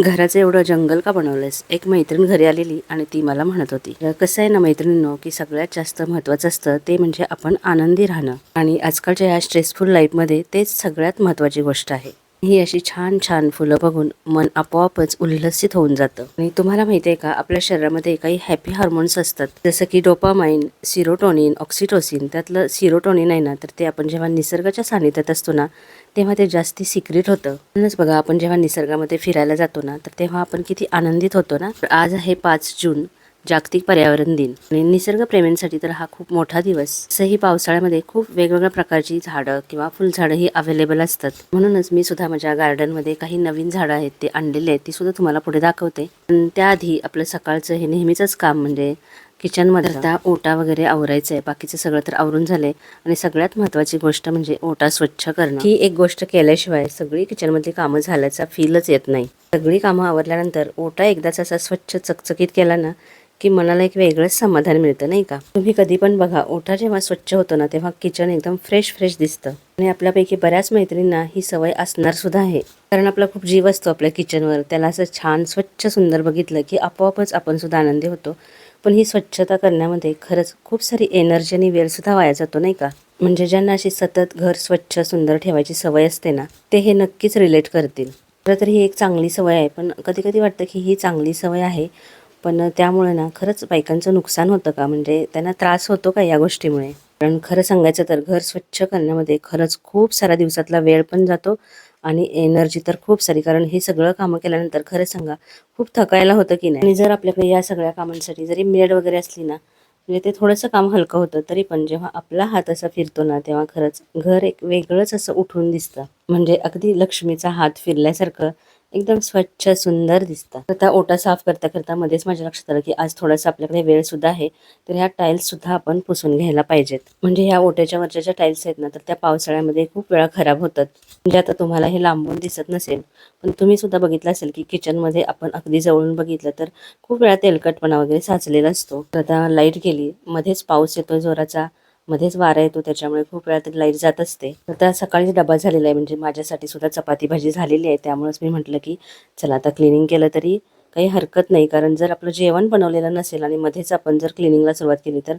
घराचं एवढं जंगल का बनवलंयस? एक मैत्रीण घरी आलेली आणि ती मला म्हणत होती. कसं आहे ना मैत्रिणींनो की सगळ्यात जास्त महत्त्वाचं असतं ते म्हणजे आपण आनंदी राहणं. आणि आजकालच्या या स्ट्रेसफुल लाईफमध्ये तेच सगळ्यात महत्त्वाची गोष्ट आहे. ही अशी छान छान फुलं बघून मन आपोआपच उल्हसित होऊन जातं. आणि तुम्हाला माहिती आहे का आपल्या शरीरामध्ये काही हॅपी हार्मोन्स असतात. जसं की डोपामाइन सिरोटोनिन ऑक्सिटोसिन त्यातलं सिरोटोनिन आहे ना तर ते आपण जेव्हा निसर्गाच्या सानिध्यात असतो ना तेव्हा ते जास्ती सिक्रेट होतं. म्हणूनच बघा आपण जेव्हा निसर्गामध्ये फिरायला जातो ना तर तेव्हा आपण किती आनंदित होतो ना. तर आज आहे पाच जून. जागतिक पर्यावरण दिन. आणि निसर्गप्रेमींसाठी तर हा खूप मोठा दिवस. असंही पावसाळ्यामध्ये खूप वेगवेगळ्या प्रकारची झाडं किंवा फुलझाडं ही अवेलेबल असतात. म्हणूनच मी सुद्धा माझ्या गार्डनमध्ये काही नवीन झाडं आहेत ते आणलेले आहेत ती सुद्धा तुम्हाला पुढे दाखवते. पण त्याआधी आपलं सकाळचं हे नेहमीचंच काम म्हणजे किचनमध्ये आता ओटा वगैरे आवरायचं आहे बाकीचं सगळं तर आवरून झालंय. आणि सगळ्यात महत्त्वाची गोष्ट म्हणजे ओटा स्वच्छ करणं. ही एक गोष्ट केल्याशिवाय सगळी किचनमधली कामं झाल्याचा फीलच येत नाही. सगळी कामं आवरल्यानंतर ओटा एकदाच असा स्वच्छ चकचकीत केला ना की मनाला एक वेगळंच समाधान मिळतं नाही का? तुम्ही कधी पण बघा ओठा जेव्हा स्वच्छ होतो ना तेव्हा किचन एकदम फ्रेश फ्रेश दिसतं. आणि आपल्यापैकी बऱ्याच मैत्रिणींना ही सवय असणार सुद्धा आहे. कारण आपला खूप जीव असतो आपल्या किचनवर. त्याला असं छान स्वच्छ सुंदर बघितलं की आपोआपच आपण सुद्धा आनंदी होतो. पण ही स्वच्छता करण्यामध्ये खरंच खूप सारी एनर्जी आणि वेळसुद्धा वाया जातो नाही का? म्हणजे ज्यांना अशी सतत घर स्वच्छ सुंदर ठेवायची सवय असते ना ते हे नक्कीच रिलेट करतील. खरं तर ही एक चांगली सवय आहे. पण कधी कधी वाटतं की ही चांगली सवय आहे. पण त्यामुळे ना खरंच बायकांचं नुकसान होतं का? म्हणजे त्यांना त्रास होतो का या गोष्टीमुळे? कारण खरं सांगायचं तर घर स्वच्छ करण्यामध्ये खरंच खूप सारा दिवसातला वेळ पण जातो आणि एनर्जी तर खूप सारी. कारण हे सगळं कामं केल्यानंतर खरं सांगा खूप थकायला होतं की नाही? आणि जर आपल्याकडे या सगळ्या कामांसाठी जरी मेड वगैरे असली ना म्हणजे ते थोडंसं काम हलकं होतं तरी पण जेव्हा आपला हात असा फिरतो ना तेव्हा खरंच घर एक वेगळंच असं उठून दिसतं. म्हणजे अगदी लक्ष्मीचा हात फिरल्यासारखं एकदम स्वच्छ सुंदर दिसतात. आता ओटा साफ करता करता मध्येच माझ्या लक्षात आलं की आज थोडासा आपल्याकडे वेळ सुद्धा आहे. तर ह्या टाईल्स सुद्धा आपण पुसून घ्यायला पाहिजेत. म्हणजे ह्या ओट्याच्या वरच्या ज्या टाईल्स आहेत ना तर त्या पावसाळ्यामध्ये खूप वेळा खराब होतात. म्हणजे आता तुम्हाला हे लांबून दिसत नसेल पण तुम्ही सुद्धा बघितलं असेल की किचनमध्ये आपण अगदी जवळून बघितलं तर खूप वेळा तेलकटपणा वगैरे साचलेला असतो. तर आता लाइट गेली मध्येच पाऊस येतो जोराचा. मध्येच वारा येतो त्याच्यामुळे खूप वेळा तरी लाइट जात असते. तर त्या सकाळीच डबा झालेला आहे म्हणजे माझ्यासाठी सुद्धा चपाती भाजी झालेली आहे. त्यामुळेच मी म्हटलं की चला आता क्लिनिंग केलं तरी काही हरकत नाही. कारण जर आपलं जेवण बनवलेलं नसेल आणि मध्येच आपण जर क्लिनिंगला सुरुवात केली तर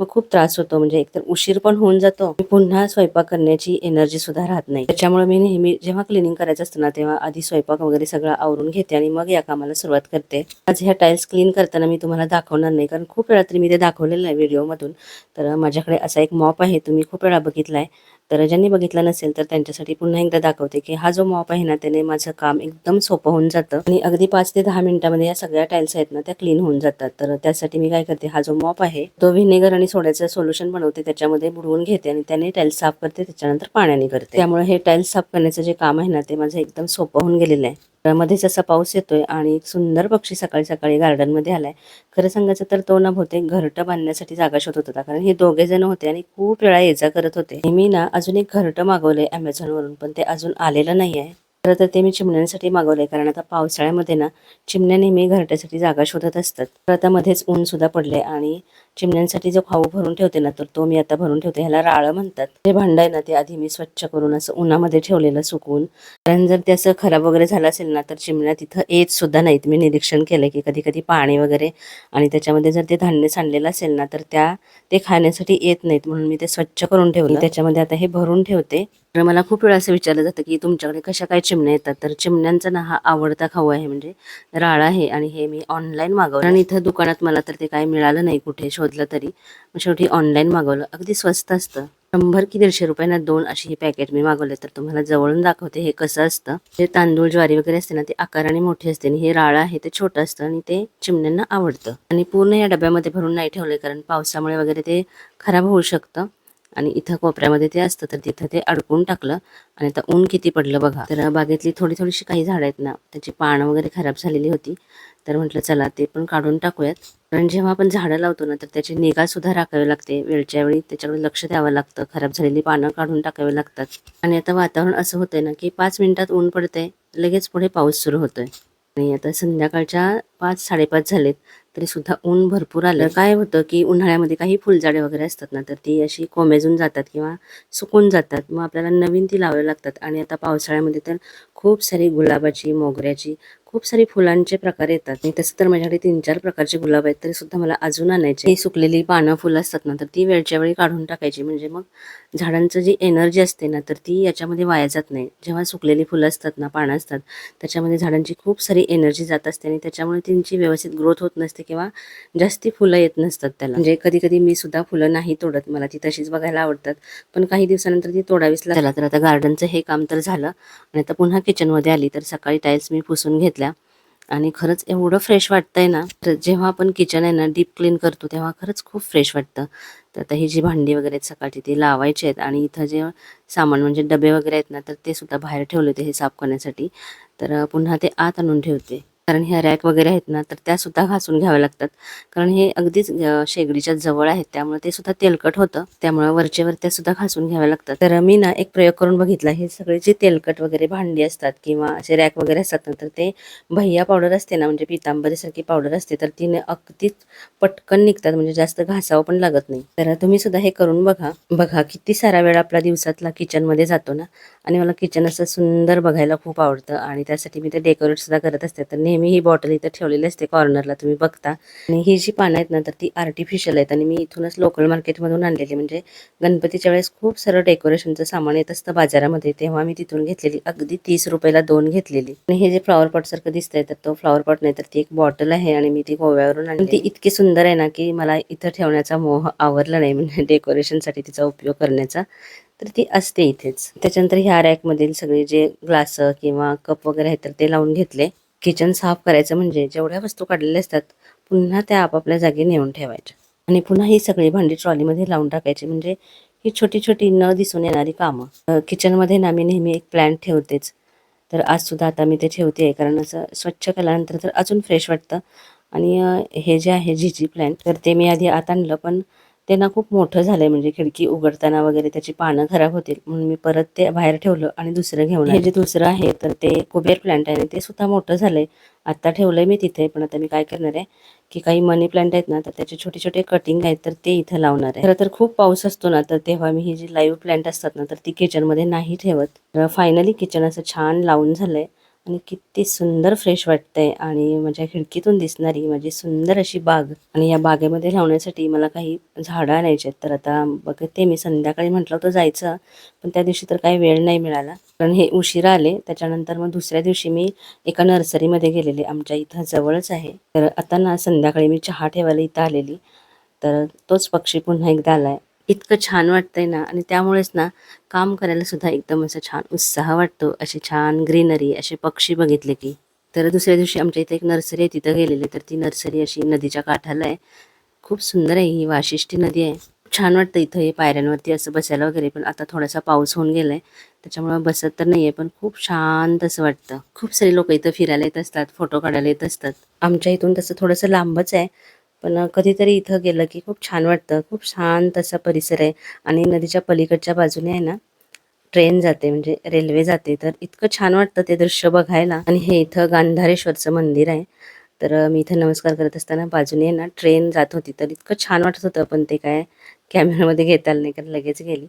मग खूप त्रास होतो. म्हणजे एकतर उशीर पण होऊन जातो पुन्हा स्वयंपाक करण्याची एनर्जी सुद्धा राहत नाही. त्याच्यामुळे मी नेहमी जेव्हा क्लिनिंग करायचं असतं ना तेव्हा आधी स्वयंपाक वगैरे सगळं आवरून घेते आणि मग या कामाला सुरुवात करते. आज ह्या टाईल्स क्लीन करताना मी तुम्हाला दाखवणार नाही कारण खूप वेळा तरी मी ते दाखवलेलं आहे व्हिडिओमधून तर माझ्याकडे असा एक मॉप आहे तुम्ही खूप वेळा बघितला आहे तर ज्यांनी बघितलं नसेल तर त्यांच्यासाठी पुन्हा एकदा दाखवते की हा जो मॉप आहे ना त्याने माझं काम एकदम सोपं होऊन जातं. आणि अगदी पाच ते दहा मिनिटामध्ये या सगळ्या टाईल्स आहेत ना त्या क्लीन होऊन जातात. तर त्यासाठी मी काय करते हा जो मॉप आहे तो व्हिनेगर आणि सोड्याचं सोल्युशन बनवते. त्याच्यामध्ये बुडवून घेते आणि त्याने टाईल्स साफ करते. त्याच्यानंतर पाण्याने करते. त्यामुळे हे टाईल्स साफ करण्याचं जे काम आहे ना ते माझं एकदम सोपं होऊन गेलेलं आहे. तर मध्येच असा पाऊस येतोय आणि एक सुंदर पक्षी सकाळी सकाळी गार्डनमध्ये आलाय. खरं सांगायचं तर तो ना बहुतेक घरटं बांधण्यासाठी जागा शोधत होता. कारण हे दोघे जण होते आणि खूप वेळा ये जा करत होते. मी ना अजून एक घरटं मागवलंय अमेझॉनवरून पण ते अजून आलेलं नाही आहे खरं तर ते मी चिमण्यांसाठी मागवले कारण आता पावसाळ्यामध्ये ना चिमण्या नेहमी घरट्यासाठी जागा शोधत असतात. तर आता मध्येच ऊन सुद्धा पडले आणि चिमण्यांसाठी जो खाऊ भरून ठेवते ना तर तो मी आता भरून ठेवते. ह्याला राळं म्हणतात. ते भांड आहे ना ते आधी मी स्वच्छ करून असं उन्हामध्ये ठेवलेलं सुकून कारण जर ते असं खराब वगैरे झालं असेल ना तर चिमण्या तिथं येत सुद्धा नाहीत. मी निरीक्षण केलं की कधी कधी पाणी वगैरे आणि त्याच्यामध्ये जर ते धान्य सांडलेलं असेल ना तर त्या ते खाण्यासाठी येत नाहीत म्हणून मी ते स्वच्छ करून ठेवलं. त्याच्यामध्ये आता हे भरून ठेवते. तर मला खूप वेळा असं विचारलं जातं की तुमच्याकडे कशा काय चिमण्या येतात? तर चिमण्यांचा ना हा आवडता खाऊ आहे म्हणजे राळ आहे आणि हे मी ऑनलाईन मागवलं. आणि इथं दुकानात मला तर ते काय मिळालं नाही कुठे शोधलं तरी. मग शेवटी ऑनलाईन मागवलं. अगदी स्वस्त असतं. शंभर की दीडशे रुपयांना दोन अशी ही पॅकेट मी मागवले. तर तुम्हाला जवळून दाखवते हे कसं असतं. जे तांदूळ ज्वारी वगैरे असते ना ते आकाराने मोठी असते आणि हे राळ आहे ते छोटं असतं आणि ते चिमण्यांना आवडतं. आणि पूर्ण या डब्यामध्ये भरून नाही ठेवले कारण पावसामुळे वगैरे ते खराब होऊ शकतं. आणि इथं कोपऱ्यामध्ये ते असतं तर तिथं ते अडकून टाकलं आणि आता ऊन किती पडलं बघा. तर बागेतली थोडी थोडीशी काही झाडं आहेत ना त्याची पानं वगैरे खराब झालेली होती. तर म्हटलं चला ते पण काढून टाकूयात. कारण जेव्हा आपण झाडं लावतो ना तर त्याची निगा सुद्धा राखावी लागते. वेळच्या वेळी त्याच्याकडे लक्ष द्यावं लागतं. खराब झालेली पानं काढून टाकावी लागतात. आणि आता वातावरण असं होतंय ना की पाच मिनिटात ऊन पडतंय लगेच पुढे पाऊस सुरू होतोय. आणि आता संध्याकाळच्या पाच साडेपाच झालेत. तरी सुद्धा ऊन भरपूर आलं. काय होतं की उन्हाळ्यामध्ये काही फुलझाडे वगैरे असतात ना तर ती अशी कोमेजून जातात किंवा सुकून जातात. मग आपल्याला नवीन ती लावावी लागतात. आणि आता पावसाळ्यामध्ये तर खूप सारी गुलाबाची मोगऱ्याची खूप सारे फुलांचे प्रकार येतात. आणि तसं तर माझ्याकडे तीन चार प्रकारचे गुलाब आहेत तरी सुद्धा मला अजून आणायचे सुकलेली पानं फुलं असतात ना तर ती वेळच्या वेळी काढून टाकायची. म्हणजे मग झाडांचं जी एनर्जी असते ना तर ती याच्यामध्ये वाया जात नाही. जेव्हा सुकलेली फुलं असतात ना पानं असतात त्याच्यामध्ये झाडांची खूप सारी एनर्जी जात असते आणि त्याच्यामुळे त्यांची व्यवस्थित ग्रोथ होत नसते किंवा जास्ती फुलं येत नसतात त्याला. म्हणजे कधी कधी मी सुद्धा फुलं नाही तोडत. मला ती तशीच बघायला आवडतात. पण काही दिवसानंतर ती तोडावीच लागला तर आता गार्डनचं हे काम तर झालं. आणि आता पुन्हा किचनमध्ये आली तर सकाळी टाईल्स मी पुसून घेतल्या. आणि खरंच एवढं फ्रेश वाटतंय ना तर जेव्हा आपण किचन आहे ना डीप क्लीन करतो तेव्हा खरंच खूप फ्रेश वाटतं. तर आता ही जी भांडी वगैरे आहेत सकाळची ती लावायची आहेत. आणि इथं जे सामान म्हणजे डबे वगैरे आहेत ना तर ते सुद्धा बाहेर ठेवले होते हे साफ करण्यासाठी. तर पुन्हा ते आत आणून ठेवते. कारण ह्या रॅक वगैरे आहेत ना तर त्या सुद्धा घासून घ्याव्या लागतात. कारण हे अगदीच शेगडीच्या जवळ आहेत त्यामुळे ते सुद्धा तेलकट होतं. त्यामुळे वरचेवर त्यासुद्धा त्या सुद्धा घासून घ्याव्या लागतात. तर मी ना एक प्रयोग करून बघितला. हे सगळे जे तेलकट वगैरे भांडी असतात किंवा असे रॅक वगैरे असतात ना तर ते भैया पावडर असते ना म्हणजे पितांबरीसारखी पावडर असते तर तिने अगदीच पटकन निघतात म्हणजे जास्त घासावं पण लागत नाही. तर तुम्ही सुद्धा हे करून बघा. बघा किती सारा वेळ आपला दिवसातला किचनमध्ये जातो ना. आणि मला किचन असं सुंदर बघायला खूप आवडतं. आणि त्यासाठी मी ते डेकोरेट सुद्धा करत असते. तर नेहमी ही बॉटल इथं ठेवलेली असते कॉर्नरला तुम्ही बघता. आणि ही जी पानं आहेत ना तर ती आर्टिफिशियल आहेत. आणि मी इथूनच लोकल मार्केटमधून आणलेली. म्हणजे गणपतीच्या वेळेस खूप सारं डेकोरेशनचं सामान येत असतं बाजारामध्ये. तेव्हा मी तिथून घेतलेली. अगदी तीस रुपयाला दोन घेतलेली. आणि हे जे फ्लॉवर पॉट सारखं दिसतंय तर तो फ्लॉवर पॉट नाही तर ती एक बॉटल आहे. आणि मी ती गोव्यावरून आणली. ती इतकी सुंदर आहे ना की मला इथं ठेवण्याचा मोह आवरला नाही. म्हणजे डेकोरेशनसाठी तिचा उपयोग करण्याचा. तर ती असते इथेच. त्याच्यानंतर ह्या रॅकमधील सगळे जे ग्लास किंवा कप वगैरे आहेत तर ते लावून घेतले. किचन साफ करायचं म्हणजे जेवढ्या वस्तू काढलेल्या असतात पुन्हा त्या आपापल्या जागी नेऊन ठेवायच्या. आणि पुन्हा ही सगळी भांडी ट्रॉलीमध्ये लावून टाकायची. म्हणजे ही छोटी छोटी न दिसून येणारी कामं. किचनमध्ये ना मी नेहमी एक प्लॅन्ट ठेवतेच. तर आज सुद्धा आता मी ते ठेवते आहे कारण असं स्वच्छ केल्यानंतर तर अजून फ्रेश वाटतं. आणि हे जे आहे झिझी प्लॅन्ट तर ते मी आधी आत आणलं. पण ते ना खूप मोठं झालंय. म्हणजे खिडकी उघडताना वगैरे त्याची पानं खराब होतील. म्हणून मी परत ते बाहेर ठेवलं आणि दुसरं घेऊन हे जे दुसरं आहे तर ते कुबेर प्लांट आहे. ते सुद्धा मोठं झालंय. आता ठेवलंय मी तिथे पण आता मी काय करणार आहे? की काही मनी प्लांट आहेत ना तर त्याचे छोटे छोटे कटिंग आहेत तर ते इथं लावणार आहे. खरं तर खूप पाऊस असतो ना तर तेव्हा मी ही जी लाईव्ह प्लांट असतात ना तर ती किचनमध्ये नाही ठेवत. फायनली किचन असं छान लावून झालंय. आणि किती सुंदर फ्रेश वाटतंय आणि माझ्या खिडकीतून दिसणारी माझी सुंदर अशी बाग. आणि या बागेमध्ये लावण्यासाठी मला काही झाडं आणायचे आहेत. तर आता बघते मी संध्याकाळी म्हटलं होतं जायचं पण त्या दिवशी तर काही वेळ नाही मिळाला. कारण हे उशिरा आले त्याच्यानंतर मग दुसऱ्या दिवशी मी एका नर्सरीमध्ये गेलेले आमच्या इथं जवळच आहे. तर आता ना संध्याकाळी मी चहा ठेवायला इथं आलेली. तर तोच पक्षी पुन्हा एकदा आलाय. इतकं छान वाटतंय ना. आणि त्यामुळेच ना काम करायला सुद्धा एकदम असं छान उत्साह वाटतो. अशी छान ग्रीनरी असे पक्षी बघितले की. तर दुसऱ्या दिवशी आमच्या इथे एक नर्सरी आहे तिथं गेलेली. तर ती नर्सरी अशी नदीच्या काठाला आहे. खूप सुंदर आहे ही वाशिष्ठी नदी आहे. छान वाटतं इथं हे पायऱ्यांवरती असं बसायला वगैरे पण आता थोडासा पाऊस होऊन गेलाय. त्याच्यामुळे बसत तर नाहीये पण खूप शांत असं वाटतं. खूप सारे लोक इथं फिरायला येत असतात फोटो काढायला येत असतात. आमच्या इथून तसं थोडंसं लांबच आहे. पण कधीतरी इथं गेलं की खूप छान वाटतं. खूप शांत असा परिसर आहे आणि नदीच्या पलीकडच्या बाजूने आहे ना ट्रेन जाते म्हणजे रेल्वे जाते. तर इतकं छान वाटतं ते दृश्य बघायला. आणि हे इथं गांधारेश्वरचं मंदिर आहे. तर मी इथं नमस्कार करत असताना बाजूने ना ट्रेन जात होती. तर इतकं छान वाटत होतं पण ते काय कॅमेरामध्ये घेता आलं नाही कारण लगेच गेली.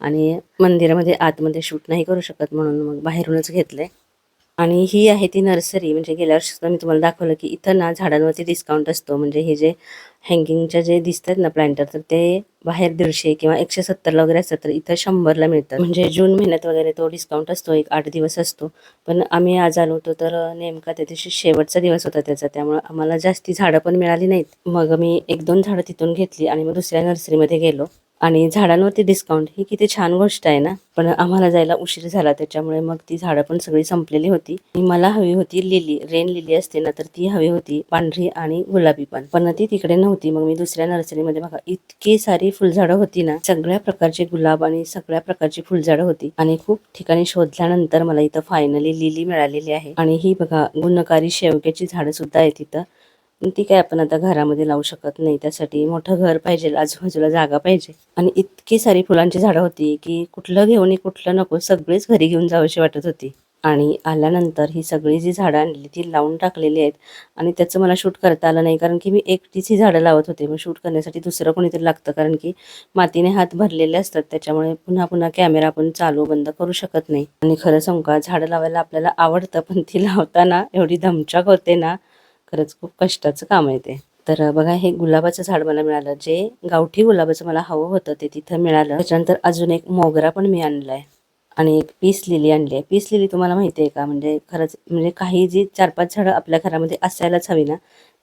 आणि मंदिरामध्ये आतमध्ये शूट नाही करू शकत म्हणून मग बाहेरूनच घेतलंय. आणि ही आहे ती नर्सरी म्हणजे गेल्या वर्षी सुद्धा मी तुम्हाला दाखवलं की इथं ना झाडांवरती डिस्काउंट असतो. म्हणजे हे जे हँगिंगच्या जे दिसतात ना प्लांटर तर ते बाहेर दीडशे किंवा एकशे सत्तरला वगैरे असतात तर इथं शंभरला मिळतात. म्हणजे जून महिन्यात वगैरे तो डिस्काउंट असतो एक आठ दिवस असतो. पण आम्ही आज आलो होतो तर नेमका त्या दिवशी शेवटचा दिवस होता त्याचा. त्यामुळे आम्हाला जास्ती झाडं पण मिळाली नाहीत. मग मी एक दोन झाडं तिथून घेतली आणि मग दुसऱ्या नर्सरीमध्ये गेलो. आणि झाडांवरती डिस्काउंट ही किती छान गोष्ट आहे ना. पण आम्हाला जायला उशीर झाला त्याच्यामुळे मग ती झाडं पण सगळी संपलेली होती. आणि मला हवी होती लिली रेन लिली असते ना तर ती हवी होती पांढरी आणि गुलाबी पण. पण ती तिकडे नव्हती. मग मी दुसऱ्या नर्सरीमध्ये बघा इतकी सारी फुलझाडं होती ना. सगळ्या प्रकारचे गुलाब आणि सगळ्या प्रकारची फुलझाडं होती. आणि खूप ठिकाणी शोधल्यानंतर मला इथं फायनली लिली मिळालेली आहे. आणि ही बघा गुणकारी शेवग्याची झाडं सुद्धा आहेत इथं. ती काय आपण आता घरामध्ये लावू शकत नाही. त्यासाठी मोठं घर पाहिजे आजूबाजूला जागा पाहिजे. आणि इतकी सारी फुलांची झाडं होती की कुठलं घेऊन कुठलं नको सगळीच घरी घेऊन जावशी वाटत होती. आणि आल्यानंतर ही सगळी जी झाडं आणली ती लावून टाकलेली आहेत. आणि त्याचं मला शूट करता आलं नाही कारण की मी एकटीच ही झाडं लावत होते. मग शूट करण्यासाठी दुसरं कोणीतरी लागतं कारण की मातीने हात भरलेले असतात. त्याच्यामुळे पुन्हा पुन्हा कॅमेरा आपण चालू बंद करू शकत नाही. आणि खरं सांगू का झाडं लावायला आपल्याला आवडतं पण ती लावताना एवढी धमचाक होते ना खरंच खूप कष्टाचं काम आहे ते. तर बघा हे गुलाबाचं झाड मला मिळालं. जे गावठी गुलाबाचं मला हवं होतं ते तिथं मिळालं. त्याच्यानंतर अजून एक मोगरा पण मी आणलाय. आणि एक पीस लिली आणली आहे पीस लिली तुम्हाला माहिती आहे का? म्हणजे खरंच म्हणजे काही जी चार पाच झाडं आपल्या घरामध्ये असायलाच हवी ना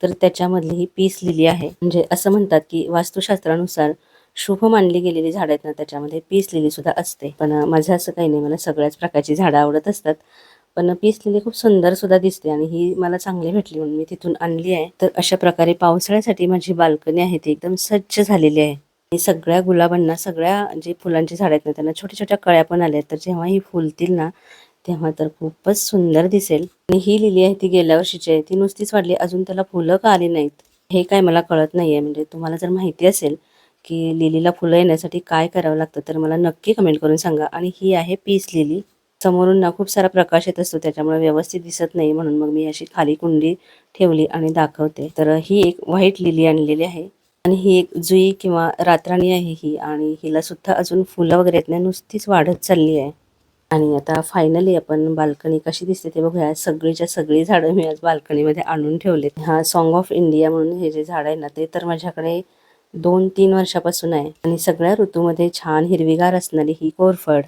तर त्याच्यामधली ही पीस लिली आहे. म्हणजे असं म्हणतात की वास्तुशास्त्रानुसार शुभ मानली गेलेली झाडं आहेत ना त्याच्यामध्ये पीस लिली सुद्धा असते. पण माझं असं काही नाही. मला सगळ्याच प्रकारची झाडं आवडत असतात. पण पीस लिली खूप सुंदर सुद्धा दिसते आणि ही मला चांगली भेटली म्हणून मी तिथून आणली आहे. तर अशा प्रकारे पावसाळ्यासाठी माझी बाल्कनी आहे ती एकदम स्वच्छ झालेली आहे. आणि सगळ्या गुलाबांना सगळ्या जे फुलांची झाड आहेत ना त्यांना छोट्या छोट्या कळ्या पण आल्या आहेत. तर जेव्हा ही फुलतील ना तेव्हा तर खूपच सुंदर दिसेल. आणि ही लिली आहे ती गेल्या वर्षीची आहे. ती नुसतीच वाढली अजून त्याला फुलं का आली नाहीत? हे काय मला कळत नाही आहे म्हणजे तुम्हाला जर माहिती असेल की लिलीला फुलं येण्यासाठी काय करावं लागतं तर मला नक्की कमेंट करून सांगा. आणि ही आहे पीस लिली समोरून ना खूप सारा प्रकाश येत असतो त्याच्यामुळे व्यवस्थित दिसत नाही म्हणून मग मी अशी खाली कुंडी ठेवली आणि दाखवते. तर ही एक व्हाईट लिली आणलेली आहे आणि ही एक जुई किंवा रातराणी आहे ही आणि हिला सुद्धा अजून फुलं वगैरे येत नाही नुसतीच वाढत चालली आहे. आणि आता फायनली आपण बाल्कनी कशी दिसते ते बघूया. सगळीच्या सगळी झाडं मी आज बाल्कनीमध्ये आणून ठेवलेत. हा सॉन्ग ऑफ इंडिया म्हणून हे जे झाड आहे ना ते तर माझ्याकडे दोन तीन वर्षापासून आहे. आणि सगळ्या ऋतूमध्ये छान हिरवीगार असणारी ही कोरफड.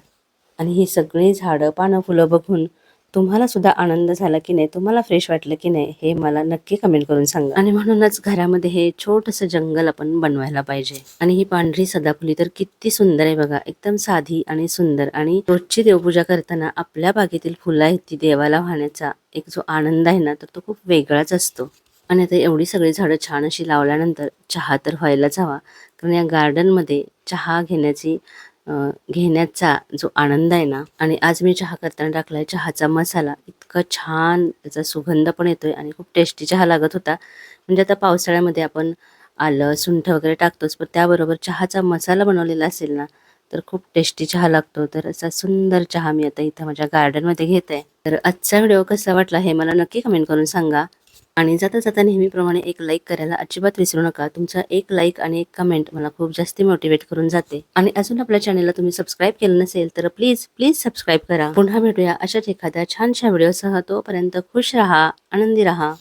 आणि ही सगळी झाडं पानं फुलं बघून तुम्हाला सुद्धा आनंद झाला की नाही? तुम्हाला फ्रेश वाटलं की नाही? हे मला नक्की कमेंट करून सांगा. आणि म्हणूनच घरामध्ये हे छोटंसं जंगल आपण बनवायला पाहिजे. आणि ही पांढरी सदाफुली तर किती सुंदर आहे बघा. एकदम साधी आणि सुंदर. आणि रोजची देवपूजा करताना आपल्या बागेतील फुलं आहेत ती देवाला वाहण्याचा एक जो आनंद आहे ना तर तो खूप वेगळाच असतो. आणि आता एवढी सगळी झाडं छान अशी लावल्यानंतर चहा तर व्हायलाच हवा. कारण या गार्डनमध्ये चहा घेण्याची घेण्याचा जो आनंद आहे ना आणि आज मी चहा करताना टाकलाय चहाचा मसाला इतका छान त्याचा सुगंध पण येतोय आणि खूप टेस्टी चहा लागत होता. म्हणजे आता पावसाळ्यामध्ये आपण आलं सुंठ वगैरे टाकतोच पण त्याबरोबर चहाचा मसाला बनवलेला असेल ना तर खूप टेस्टी चहा लागतो. तर असा सुंदर चहा मी आता इथं माझ्या गार्डनमध्ये घेत आहे तर आजचा व्हिडिओ कसा वाटला हे मला नक्की कमेंट करून सांगा. आणि जाता जाता नेहमीप्रमाणे एक लाईक करायला अजिबात विसरू नका. तुमचा एक लाईक आणि एक कमेंट मला खूप जास्त मोटिवेट करून जाते. आणि अजून आपल्या चॅनलला तुम्ही सबस्क्राईब केलं नसेल तर प्लीज प्लीज सबस्क्राईब करा. पुन्हा भेटूया अशाच एखाद्या छानशा व्हिडिओसह तोपर्यंत खुश राहा आनंदी राहा.